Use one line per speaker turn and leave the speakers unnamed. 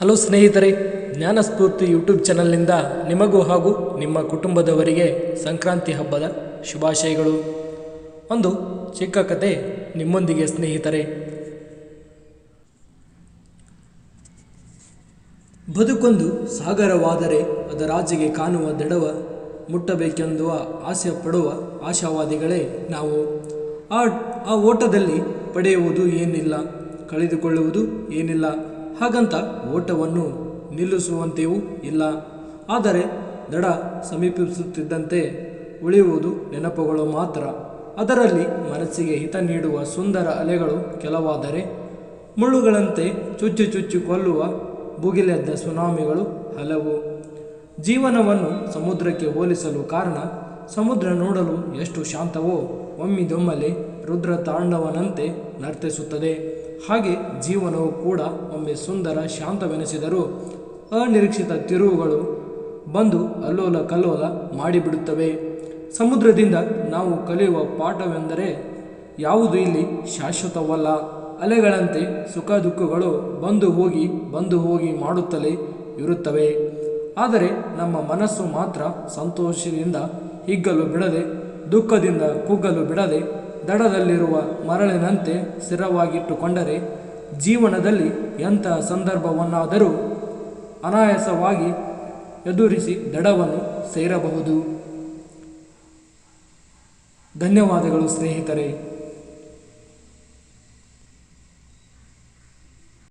Hello ಸ್ನೇಹಿತರೆ, ಜ್ಞಾನಸ್ಫೂರ್ತಿ YouTube ಚಾನಲ್ನಿಂದ ನಿಮಗೂ ಹಾಗೂ ನಿಮ್ಮ ಕುಟುಂಬದವರಿಗೆ ಸಂಕ್ರಾಂತಿ ಹಬ್ಬದ ಶುಭಾಶಯಗಳು. ಒಂದು ಚಿಕ್ಕ ಕತೆ ನಿಮ್ಮೊಂದಿಗೆ ಸ್ನೇಹಿತರೆ. ಬದುಕೊಂದು ಸಾಗರವಾದರೆ ಅದರಾಚೆಗೆ ಕಾಣುವ ದಡವ ಮುಟ್ಟಬೇಕೆಂದುವ ಆಸೆ ಪಡುವ ಆಶಾವಾದಿಗಳೇ ನಾವು. ಆ ಆ ಓಟದಲ್ಲಿ ಪಡೆಯುವುದು ಏನಿಲ್ಲ, ಕಳೆದುಕೊಳ್ಳುವುದು ಏನಿಲ್ಲ. ಹಾಗಂತ ಓಟವನ್ನು ನಿಲ್ಲಿಸುವಂತೆಯೂ ಇಲ್ಲ. ಆದರೆ ದಡ ಸಮೀಪಿಸುತ್ತಿದ್ದಂತೆ ಉಳಿಯುವುದು ನೆನಪುಗಳು ಮಾತ್ರ. ಅದರಲ್ಲಿ ಮನಸ್ಸಿಗೆ ಹಿತ ನೀಡುವ ಸುಂದರ ಅಲೆಗಳು ಕೆಲವಾದರೆ ಮುಳ್ಳುಗಳಂತೆ ಚುಚ್ಚು ಚುಚ್ಚು ಕೊಲ್ಲುವ ಭುಗಿಲೆದ್ದ ಸುನಾಮಿಗಳು ಹಲವು. ಜೀವನವನ್ನು ಸಮುದ್ರಕ್ಕೆ ಹೋಲಿಸಲು ಕಾರಣ ಸಮುದ್ರ ನೋಡಲು ಎಷ್ಟು ಶಾಂತವೋ ಒಮ್ಮಿದೊಮ್ಮಲೆ ರುದ್ರ ತಾಂಡವನಂತೆ ನರ್ತಿಸುತ್ತದೆ. ಹಾಗೆ ಜೀವನವು ಕೂಡ ಒಮ್ಮೆ ಸುಂದರ ಶಾಂತವೆನಿಸಿದರೂ ಅನಿರೀಕ್ಷಿತ ತಿರುವುಗಳು ಬಂದು ಅಲ್ಲೋಲ ಕಲ್ಲೋಲ ಮಾಡಿಬಿಡುತ್ತವೆ. ಸಮುದ್ರದಿಂದ ನಾವು ಕಲಿಯುವ ಪಾಠವೆಂದರೆ ಯಾವುದು ಇಲ್ಲಿ ಶಾಶ್ವತವಲ್ಲ. ಅಲೆಗಳಂತೆ ಸುಖ ದುಃಖಗಳು ಬಂದು ಹೋಗಿ ಬಂದು ಹೋಗಿ ಮಾಡುತ್ತಲೇ ಇರುತ್ತವೆ. ಆದರೆ ನಮ್ಮ ಮನಸ್ಸು ಮಾತ್ರ ಸಂತೋಷದಿಂದ ಹಿಗ್ಗಲು ಬಿಡದೆ, ದುಃಖದಿಂದ ಕುಗ್ಗಲು ಬಿಡದೆ ದಡದಲ್ಲಿರುವ ಮರಳಿನಂತೆ ಸ್ಥಿರವಾಗಿಟ್ಟುಕೊಂಡರೆ ಜೀವನದಲ್ಲಿ ಎಂಥ ಸಂದರ್ಭವನ್ನಾದರೂ ಅನಾಯಾಸವಾಗಿ ಎದುರಿಸಿ ದಡವನ್ನು ಸೇರಬಹುದು. ಧನ್ಯವಾದಗಳು ಸ್ನೇಹಿತರೆ.